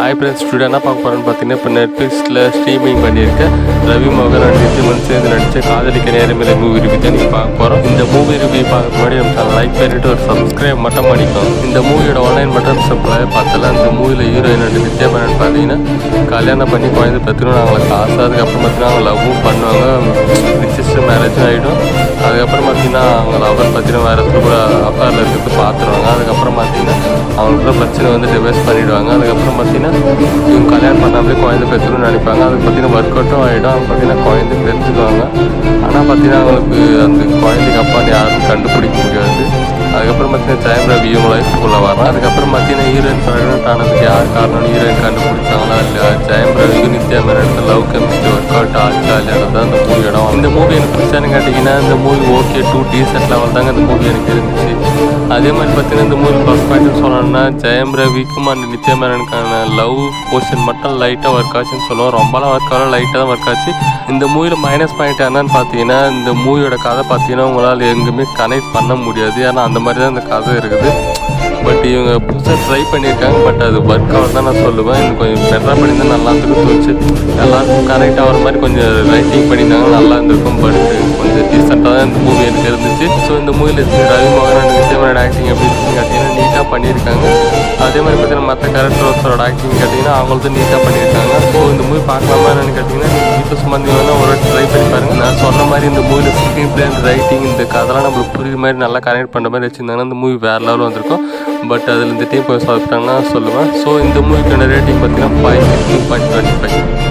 Hi friends studio என்ன பார்க்க போகிறேன்னு பார்த்தீங்கன்னா இப்போ நெட்ஃப்ளிக்ஸில் ஸ்ட்ரீமிங் பண்ணியிருக்கேன் ரவி மோகன் அண்ட் நித்யமன் சேர்ந்து நடித்த காதலிக்க நேரமில்லை மூவி ரிவ்யூ தான் நீங்கள் பார்க்க போகிறோம் இந்த மூவி ரிவ்யூ பார்க்க முன்னாடி நம்ம சேனல் லைக் பண்ணிட்டு ஒரு சப்ஸ்கிரைப் மட்டும் பண்ணிக்கோங்க. இந்த மூவியோட ஆன்லைன் மட்டும் சப்ளை பார்த்தல இந்த மூவியில் ஹீரோயின் அண்ட் நித்யா மேனன் பார்த்தீங்கன்னா கல்யாணம் பண்ணி குழந்தை பெற்றுக்கணும் அவங்களுக்கு காசு அதுக்கப்புறம் பார்த்தீங்கன்னா அவங்க லவ்வும் பண்ணுவாங்க. ரிஜிஸ்டர் மேரேஜும் ஆகிடும் அதுக்கப்புறம் பார்த்தீங்கன்னா அவங்க லவ்வர் பார்த்தீங்கன்னா வேறு இடத்துல கூட அஃபேரில் இருக்கிறது பார்த்துருவாங்க. அதுக்கப்புறம் அவங்களுக்குள்ள பிரச்சனை வந்து டிவைஸ் பண்ணிவிடுவாங்க அதுக்கப்புறம் பார்த்தீங்கன்னா இவங்க கல்யாணம் பண்ணாமலே குழந்தை பெற்றுன்னு நினைப்பாங்க. அதுக்கு பார்த்தீங்கன்னா ஒர்க் அவுட்டும் ஆகிடும் அவங்க பார்த்தீங்கன்னா குழந்தை பெற்றுக்குவாங்க. ஆனால் பார்த்தீங்கன்னா அவங்களுக்கு அந்த குழந்தைக்கு அப்பா யாரும் கண்டுபிடிக்க முடியாது அதுக்கப்புறம் பார்த்தீங்கன்னா ஜெயம் ரவி இவங்க லைஃப்குள்ளே வரோம் அதுக்கப்புறம் பார்த்தீங்கன்னா ஹீரோயின் ப்ரெக்னென்ட் ஆனதுக்கு யார் காரணம் ஹீரோயின் கண்டுபிடிச்சாங்களா இல்லையா? ஜெயம் ரவிக்கு Nithya Menen love chemistry work out ஆச்சா இல்லையானது தான் அந்த மூவி இடம். இந்த மூவி எனக்கு பிடிச்சான்னு கேட்டிங்கன்னா இந்த movie okay to decent level தாங்க இந்த மூவி எனக்கு இருந்துச்சு. அதே மாதிரி பார்த்தீங்கன்னா இந்த மூவி பஸ் பாயிண்ட்னு சொல்லணும்னா ஜெயம் ரவிக்கும் அந்த நித்யமேனனுக்கான லவ் போர்ஷன் மட்டும் லைட்டாக ஒர்க் ஆச்சுன்னு சொல்லுவோம். ரொம்பலாம் ஒர்க் ஆகல லைட்டாக தான் ஒர்க் ஆச்சு. இந்த மூவியில் மைனஸ் பாயிண்ட் என்னன்னு பார்த்தீங்கன்னா இந்த மூவியோட கதை பார்த்தீங்கன்னா உங்களால் எங்கேயுமே கனெக்ட் பண்ண முடியாது. ஏன்னா அந்த மாதிரி தான் இந்த கதை இருக்குது. பட் இவங்க புதுசாக ட்ரை பண்ணியிருக்காங்க பட் அது ஒர்க் ஆகும் தான் நான் சொல்லுவேன். இன்னும் கொஞ்சம் பெட்டராக பண்ணியிருந்தா நல்லா இருந்திருக்கும் தோச்சு எல்லாருக்கும் கனெக்ட் ஆகிற மாதிரி கொஞ்சம் ரைட்டிங் பண்ணியிருந்தாங்க நல்லா இருந்திருக்கும் பட் கொஞ்சம் டீசெண்டாக தான் இந்த மூவி இந்த மூவியில் ரவி மோகன் விஜயமனோட ஆக்டிங் எப்படி இருக்குன்னு கேட்டிங்கன்னா நீட்டாக பண்ணியிருக்காங்க. அதே மாதிரி பார்த்தீங்கன்னா மற்ற கேரக்டர்ஸோட ஆக்டிங் கேட்டிங்கன்னா அவங்களும் நீட்டாக பண்ணியிருக்காங்க. ஸோ இந்த மூவி பார்க்கலாமா என்னன்னு கேட்டிங்கன்னா நீங்கள் வீட்டில் சும்மா இருந்தீங்கன்னா ஒரு ட்ரை பண்ணி பாருங்க. நான் சொன்ன மாதிரி இந்த மூவியில் ஸ்க்ரீன் பிளே அண்ட் ரைட்டிங் இந்த கதெல்லாம் நம்மளுக்கு புரியுற மாதிரி நல்லா கனெக்ட் பண்ணுற மாதிரி வச்சுருந்தாங்கன்னா இந்த மூவி வேறு லெவலில் வந்திருக்கும். பட் அதில் இந்த டீம் கொஞ்சம் சொல்லிட்டாங்கன்னா சொல்லுவேன். ஸோ இந்த மூவிக்கான ரேட்டிங் பார்த்தீங்கன்னா five sixteen point twenty five